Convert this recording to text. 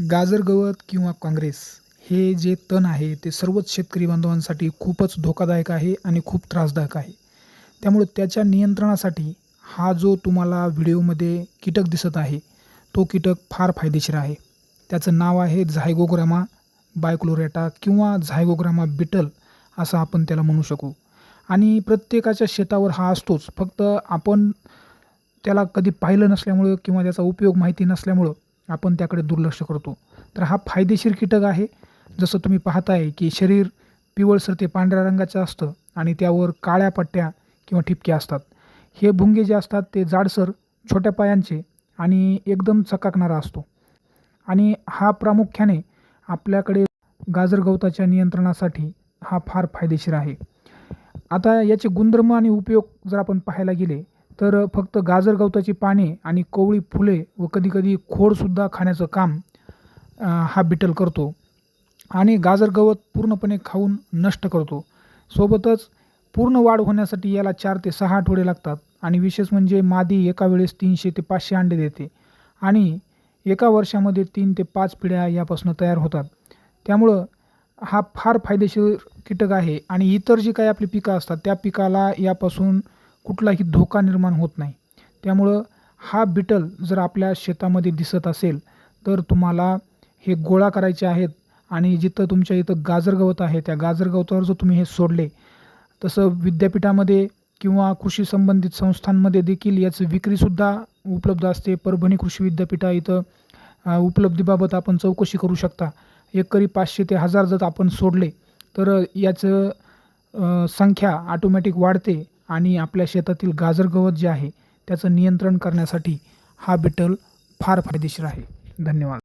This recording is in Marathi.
गाजर गवत किंवा काँग्रेस हे जे तण आहे ते सर्वच शेतकरी बांधवांसाठी खूपच धोकादायक आहे आणि खूप त्रासदायक आहे. त्यामुळे त्याच्या नियंत्रणासाठी हा जो तुम्हाला व्हिडिओमध्ये कीटक दिसत आहे तो कीटक फार फायदेशीर आहे. त्याचं नाव आहे झायगोग्रामा बायक्लोरेटा किंवा झायगोग्रामा बिटल असं आपण त्याला म्हणू शकू. आणि प्रत्येकाच्या शेतावर हा असतोच. फक्त आपण त्याला कधी पाहिलं नसल्यामुळं किंवा त्याचा उपयोग माहिती नसल्यामुळं आपण त्याकडे दुर्लक्ष करतो. तर हा फायदेशीर कीटक आहे. जसं तुम्ही पाहताय की शरीर पिवळसर ते पांढऱ्या रंगाचं असतं आणि त्यावर काळ्या पट्ट्या किंवा ठिपके असतात. हे भुंगे जे असतात ते जाडसर छोट्या पायांचे आणि एकदम चकाकणारा असतो. आणि हा प्रामुख्याने आपल्याकडे गाजर गवताच्या नियंत्रणासाठी हा फार फायदेशीर आहे. आता याचे गुणधर्म आणि उपयोग जर आपण पाहायला गेले तर फक्त गाजर गवताची पाने आणि कोवळी फुले व कधीकधी खोडसुद्धा खाण्याचं काम हा बिटल करतो आणि गाजर गवत पूर्णपणे खाऊन नष्ट करतो. सोबतच पूर्ण वाढ होण्यासाठी याला चार ते सहा आठवडे लागतात आणि विशेष म्हणजे मादी एका वेळेस तीनशे ते पाचशे अंडे देते आणि एका वर्षामध्ये तीन ते पाच पिढ्या यापासून तयार होतात. त्यामुळं हा फार फायदेशीर कीटक आहे आणि इतर जी काही आपली पिकं असतात त्या पिकाला यापासून कुठलाही धोका निर्माण होत नाही. त्यामुळं हा बिटल जर आपल्या शेतामध्ये दिसत असेल तर तुम्हाला हे गोळा करायचे आहेत आणि जिथं तुमच्या इथं गाजर गवत आहे त्या गाजर गवतावर जर तुम्ही हे सोडले तसं विद्यापीठामध्ये किंवा कृषी संबंधित संस्थांमध्ये देखील याचं विक्रीसुद्धा उपलब्ध असते. परभणी कृषी विद्यापीठा इथं उपलब्धीबाबत आपण चौकशी करू शकता. एकरी पाचशे ते हजार जर आपण सोडले तर याचं संख्या ऑटोमॅटिक वाढते. आणि आपल्या शेतातील गाजर गवत जे आहे त्याचं नियंत्रण करण्यासाठी हा बिटल फार फायदेशीर आहे. धन्यवाद.